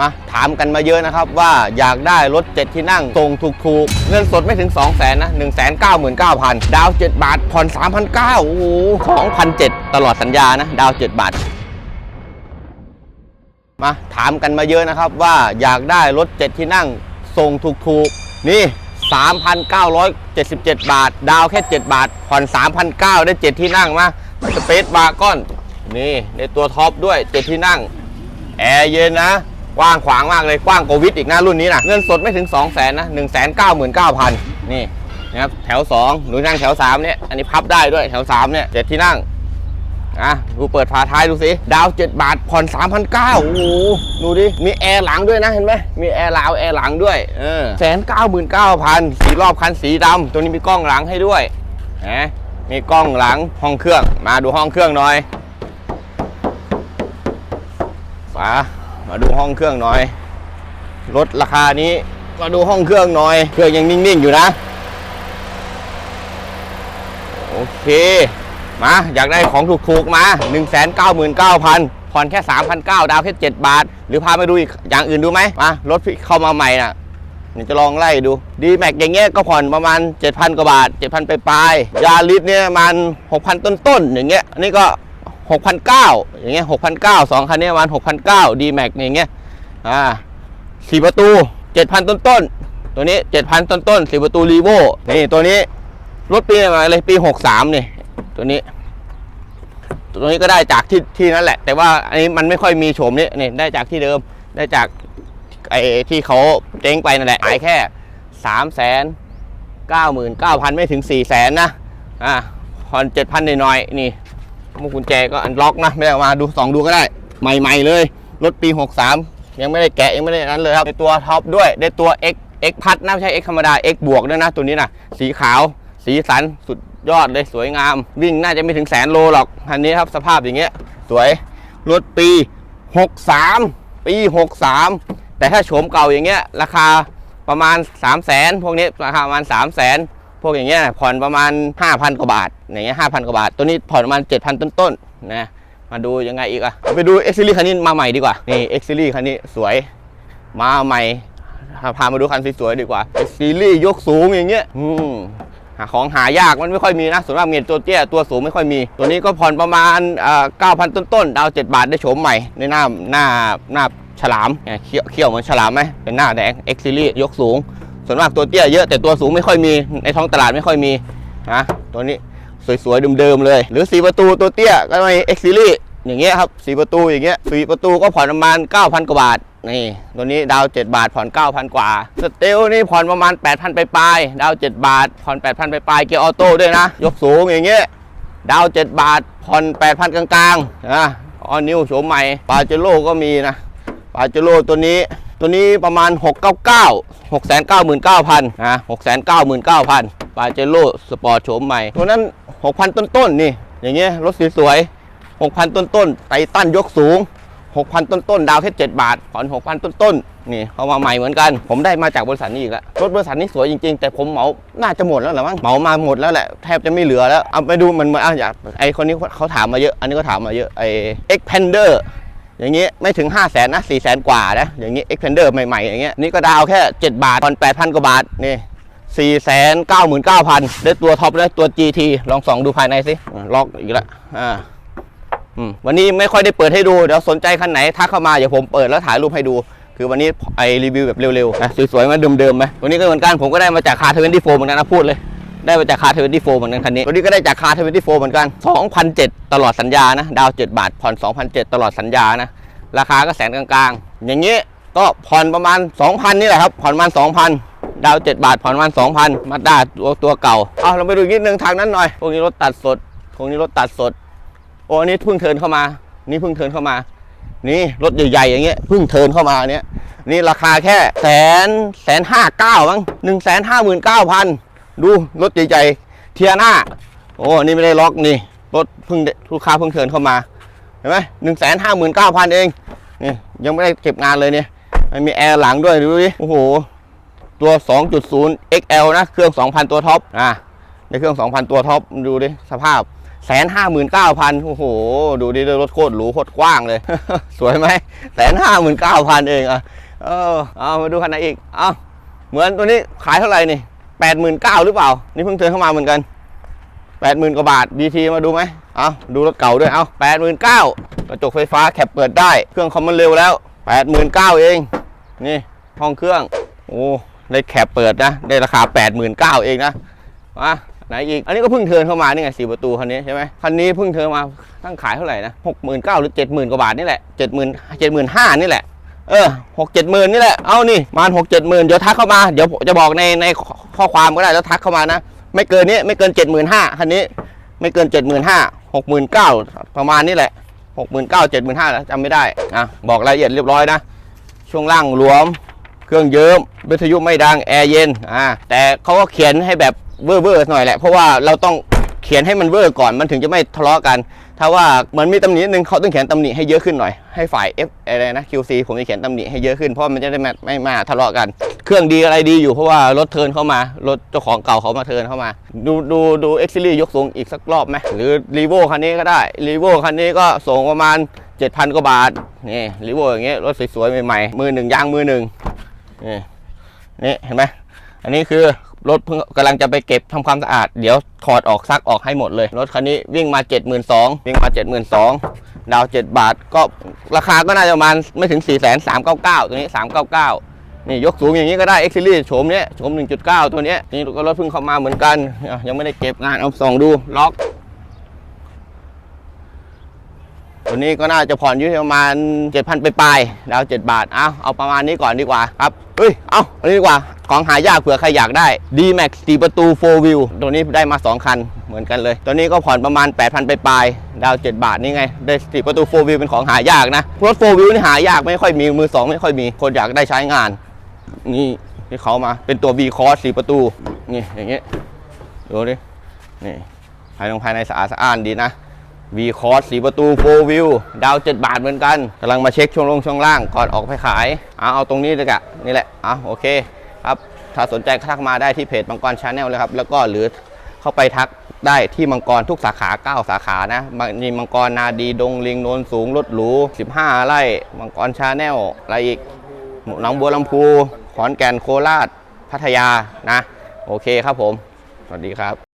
มาถามกันมาเยอะนะครับว่าอยากได้รถ 7 ที่นั่งทรงถูกๆ เงินสดไม่ถึง 2 0 0แสนนะ 1 9 9 0 0 0 ดาว 7 บาท ผ่อน 3,900 โอ้โห2,007 ตลอดสัญญานะ ดาว 7 บาท มาถามกันมาเยอะนะครับว่าอยากได้รถ 7 ที่นั่งทรงถูกๆ นี่ 3,977 บาท ดาวแค่ 7 บาท ผ่อน 3,900 ได้ 7 ที่นั่งมาสเปซบาร์ก้อน นี่ในตัวท็อปด้วย 7 ที่นั่ง แอร์เย็นนะ กว้างขวางมากเลยกว้างกว่าวิทย์อีกนะรุ่นนี้นะเงินสดไม่ถึง 2 0 0แสนนะ1 9 9 9 0 0 0นี่นะครับแถว 2หนูนั่งแถว 3 เนี่ย อันนี้พับได้ด้วยแถว 3 เนี่ย7ที่นั่งอะดูเปิดฝาท้ายดูสิดาว 7 บาทผ่อน3,900โอ้โหดูดิ มีแอร์หลังด้วยนะ เห็นไหมมีแอร์ลาวแอร์หลังด้วยเออแสนเก้าหมื่นเก้าพันสีรอบคันสีดำตัวนี้มีกล้องหลังให้ด้วยนะมีกล้องหลังห้องเครื่องมาดูห้องเครื่องหน่อยมา มาดูห้องเครื่องหน่อยรถราคานี้มาดูห้องเครื่องหน่อย เครื่องยังนิ่งๆอยู่นะ โอเค มาอยากได้ของถูกๆมา 1 9 9 0 0 0ผ่อนแค่ 3,900 ดาวแค่ 7 บาท หรือพาไปดูอีกอย่างอื่นดูไหมมารถเข้ามาใหม่น่ะเดี๋ยวจะลองไล่ดูดีแม็กอย่างเงี้ยก็ผ่อนประมาณ 7,000 กว่าบาท 7,000 ไปปลายยาลิสเนี่ยประมัน6,000 ต้นๆอย่างเงี้ยอันนี้ก็ 6,900อย่างเงี้ย6,900สองคันเนี้ประมาณ6,900ดีแม็กอย่างเงี้ยอ่าสี่ประตู 7,000 ต้นๆตัวนี้ 7,000 ต้นๆสี่ประตูรีโวนี่ตัวนี้รถปีอะไรปี 63นี่ตัวนี้ ตัวนี้ก็ได้จากที่ที่นั่นแหละ แต่ว่าอันนี้มันไม่ค่อยมีโฉมนี้นี่ได้จากที่เดิมได้จากไอ้ที่เขาเจ๊งไปนั่นแหละขายแค่สามแสนเก้าหมื่นเก้าพันไม่ถึงสี่แสนนะอ่าผ่อนเจ็ดพันหน่อยๆนี่ มุกกุญแจก็อันล็อกนะไม่ได้เอามาดูสองดูก็ได้ ใหม่ ๆ เลย รถปี 63 ยังไม่ได้แกะยังไม่ได้นั้นเลยครับในตัวท็อปด้วยได้ตัว X X พัดนะไม่ใช่ X ธรรมดา X บวกด้วยนะตัวนี้นะสีขาว สีสันสุดยอดเลยสวยงาม วิ่งน่าจะไม่ถึงแสนโลหรอกคันนี้ครับสภาพอย่างเงี้ย สวยรถปี 63 ปี 63 แต่ถ้าโฉมเก่าอย่างเงี้ยราคาประมาณ 3 0 0แสนพวกนี้ราคาประมาณ 3 0 0แสน พวกอย่างเงี้ยผ่อนประมาณ 5,000 กว่าบาทอย่างเงี้ย5,000กว่าบาท ตัวนี้ผ่อนประมาณ 7,000 ต้นๆนะมาดูยังไงอีกอะไปดู X Series คันนี้มาใหม่ดีกว่า นี่ X Series คันนี้สวยมาใหม่พามาดูคันสวยๆดีกว่า X Series ยกสูงอย่างเงี้ยอืมหาของหายากมันไม่ค่อยมีนะส่วนมากเมียตัวเตี้ยตัวสูงไม่ค่อยมี ตัวนี้ก็ผ่อนประมาณเก้าพันต้นๆดาว7บาทได้โฉมใหม่ในหน้าหน้าหน้าฉลามเนี่ยเขี้ยวเขี้ยวเหมือนฉลามไหมเป็นหน้าแดง X Series ยกสูง ส่วนมากตัวเตี้ยเยอะแต่ตัวสูงไม่ค่อยมีในท้องตลาดไม่ค่อยมีนะตัวนี้สวยๆเดิมๆเลย หรือ4ประตูตัวเตี้ยก็ไม่ X Series อย่างเงี้ยครับ4ประตูอย่างเงี้ย4ประตูก็ผ่อนประมาณ 9,000 กว่าบาทนี่ตัวนี้ดาว 7 บาทผ่อน 9,000 กว่าสเตลนี่ผ่อนประมาณ 8,000 ไปปลายดาว 7 บาท ผ่อน 8,000 ไปปลายเกียร์ออโต้ด้วยนะ ยกสูงอย่างเงี้ยดาว 7 บาท ผ่อน 8,000 กลางๆนะออนิวโฉมใหม่ปาเจโร่ก็มีนะปาเจโร่ตัวนี้ ตัวนี้ประมาณ 699 699,000นะ699,000ปาเจโร่สปอร์ตโฉมใหม่ ตัวนั้น 6,000 ต้นๆนนี่ อย่างเงี้ยรถสวยๆ6,000 ต้นๆไททันยกสูง 6,000 ต้นๆดาวแค่ 7 บาทผ่อน6,000 ต้นๆนี่เขามาใหม่เหมือนกัน ผมได้มาจากบริษัทนี้อีกแล้วรถบริษัทนี้สวยจริงๆ แต่ผมเหมาน่าจะหมดแล้วหรือมั้งเหมามาหมดแล้วแหละแทบจะไม่เหลือแล้วเอาไปดูมันมาอะอยากไอคนนี้เขาถามมาเยอะ อันนี้ก็ถามมาเยอะไอ Xpander อย่างเงี้ไม่ถึง 5 0 0แสนนะ4 0 0แสนกว่านะ อย่างงี้ Xpander ใหม่ๆ อย่างเงี้ยนี่ก็ดาวแค่ 7 บาทผ่อน8,000 กว่าบาท นี่ 4 9 9 0 0 0 ได้ตัวท็อปได้ตัว GT ลองส่องดูภายในสิล็อกอีกแล้วอ่าวันนี้ไม่ค่อยได้เปิดให้ดู เดี๋ยวสนใจคันไหนทักเข้ามาเดี๋ยวผมเปิดแล้วถ่ายรูปให้ดู คือวันนี้ไอรีวิวแบบเร็วๆนะสวยๆมาเดิมๆไหมตัวนี้ก็เหมือนกันผมก็ได้มาจากคาร์เทเวนตี้โฟมเหมือนกันนะพูดเลย ได้มาจากคาร์เทเวนตี้โฟเหมือนกันคันนี้ตัวนี้ก็ได้จากคาร์เทเวนตี้โฟเหมือนกัน2,007ตลอดสัญญานะ ดาว 7 บาท ผ่อน2,007ตลอดสัญญานะ ราคาก็แสนกลางๆ อย่างนี้ก็ผ่อนประมาณ 2,000 นี่แหละครับ ผ่อนประมาณ 2,000 ดาว 7 บาท ผ่อนประมาณ 2,000 มาด้าตัวตัวเก่า เอาเราไปดูนิดนึงทางนั้นหน่อย พวกนี้รถตัดสด พวกนี้รถตัดสด โอ้อันนี้เพิ่งเทินเข้ามา นี่เพิ่งเทินเข้ามา นี่รถใหญ่ๆอย่างเงี้ย เพิ่งเทินเข้ามาเนี้ยนี่ราคาแค่แสนแสนห้าเก้ามั้งหนึ่งแสนห้าหมื่นเก้าพัน ดูรถใหญ่ๆเทียร่าโอ้นี่ไม่ได้ล็อกนี่รถเพิ่งลูกค้าเพิ่งเทิร์นเข้ามาเห็นไหมหนึ่งแสนห้าหมื่นเก้าพันเองนี่ยังไม่ได้เก็บงานเลยเนี่ยมันมีแอร์หลังด้วยดูดิโอ้โหตัว 2.0 XL นะ เครื่อง 2,000 ตัวท็อปอะในเครื่อง 2,000 ตัวท็อป ดูดิ สภาพแสนห้าหมื่นเก้าพันโอ้โห ดูดิรถโคตรหรูโคตรกว้างเลย สวยไหมแสนห้าหมื่นเก้าพันเองอะ เออเอามาดูคันไหนอีก เอาเหมือนตัวนี้ขายเท่าไหร่นี่ แปดหมื่นเก้าหรือเปล่า นี่เพิ่งเทิร์นเข้ามาเหมือนกันแปดหมื่นกว่าบาท BT มาดูไหมเอาดูรถเก่าด้วยเอาแปดหมื่นเก้ากระจกไฟฟ้าแคปเปิดได้ เครื่องคอมมันเร็วแล้วแปดหมื่นเก้าเอง นี่ห้องเครื่อง โอ้ได้แคปเปิดนะ ได้ราคาแปดหมื่นเก้าเองนะมาไหนอีก อันนี้ก็เพิ่งเทินเข้ามานี่ไงสี่ประตูคันนี้ใช่ไหมคันนี้เพิ่งเทินมาตั้งขายเท่าไหร่นะหกหมื่นเก้าหรือเจ็ดหมื่นกว่าบาทนี่แหละเจ็ดหมื่นเจ็ดหมื่นห้านี่แหละเออหกเจ็ดหมื่นนี่แหละ เอานี่มาหกเจ็ดหมื่นเดี๋ยวทักเข้ามา เดี๋ยวจะบอกในใน ข้อความก็ได้แล้วทักเข้ามานะ ไม่เกินนี้ไม่เกินเจ็ดหมื่นห้าคันนี้ ไม่เกินเจ็ดหมื่นห้าหกหมื่นเก้าประมาณนี้แหละหกหมื่นเก้าเจ็ดหมื่นห้าจำไม่ได้อะบอกรายละเอียดเรียบร้อยนะ ช่วงล่างรวม เครื่องเยิ้มวิทยุไม่ดังแอร์เย็นอ่าแต่เขาก็เขียนให้แบบเวอร์เวอร์หน่อยแหละเพราะว่าเราต้องเขียนให้มันเวอร์ก่อนมันถึงจะไม่ทะเลาะกัน ถ้าว่ามันมีตำหนินึงเขาต้องเขียนตำหนิให้เยอะขึ้นหน่อยให้ฝ่าย F อะไรนะ QC ผมจะเขียนตำหนิให้เยอะขึ้นเพราะมันจะได้ไม่ไม่มาทะเลาะกัน เครื่องดีอะไรดีอยู่เพราะว่ารถเทินเข้ามา รถเจ้าของเก่าเขามาเทินเข้ามา ดูดูดูเอ็กซิลี่ยกสูงอีกสักรอบไหมหรือรีโวคันนี้ก็ได้รีโวคันนี้ก็ส่งประมาณ 7,000 กว่าบาทนี่รีโวอย่างเงี้ยรถสวยๆใหม่ๆมือหนึ่งยางมือหนึ่งนี่นี่เห็นไหมอันนี้คือรถเพิ่งกำลังจะไปเก็บทำความสะอาด เดี๋ยวถอดออกซักออกให้หมดเลย รถคันนี้วิ่งมา 7 2 0 0 0วิ่งมา 7 2 0 0 0ดาว 7 บาทก็ราคาก็น่าจะประมาณไม่ถึง 4 3 9 9ตัวนี้ 399 นี่ยกสูงอย่างนี้ก็ได้ X Series โฉมเนี้ยโฉม 1.9 ตัวเนี้ยนี่ก็รถเพิ่งเข้ามาเหมือนกัน ยังไม่ได้เก็บงานเอาส่องดูล็อก ตัวนี้ก็น่าจะผ่อนอยู่ประมาณ 7,000 ไปปลายดาว 7 บาท เอาเอาประมาณนี้ก่อนดีกว่าครับเฮ้ย เอาอันนี้ดีกว่า ของหายากเผื่อใครอยากได้ D-Max 4ประตู 4 Wheel ตัวนี้ได้มา 2 คันเหมือนกันเลย ตัวนี้ก็ผ่อนประมาณ 8,000 ไปปลายดาว 7 บาทนี่ไง ได้4ประตู 4 Wheel เป็นของหายากนะ รถ 4 Wheel นี่หายากไม่ค่อยมีมือ 2 ไม่ค่อยมี คนอยากได้ใช้งาน นี่ที่เขามาเป็นตัว V Cross 4ประตู นี่อย่างเงี้ยดูดินี่ภายในภายในสะอาดสะอ้านดีนะ V Cross สีประตู 4 View ดาว 7 บาทเหมือนกันกำลังมาเช็คช่วงลงช่วงล่างก่อนออกไปขายเอาเอาตรงนี้เลยกะนี่แหละเอาโอเคครับถ้าสนใจทักมาได้ที่เพจมังกรชาแนลเลยครับ แล้วก็หรือเข้าไปทักได้ที่มังกรทุกสาขา 9 สาขานะมีมังกรนาดีดงลิงโนนสูงรถหรู 15 ไร่ มังกรชาแนลอะไรอีก หนองบัวลำพู ขอนแก่นโคราช พัทยานะ โอเคครับผม สวัสดีครับ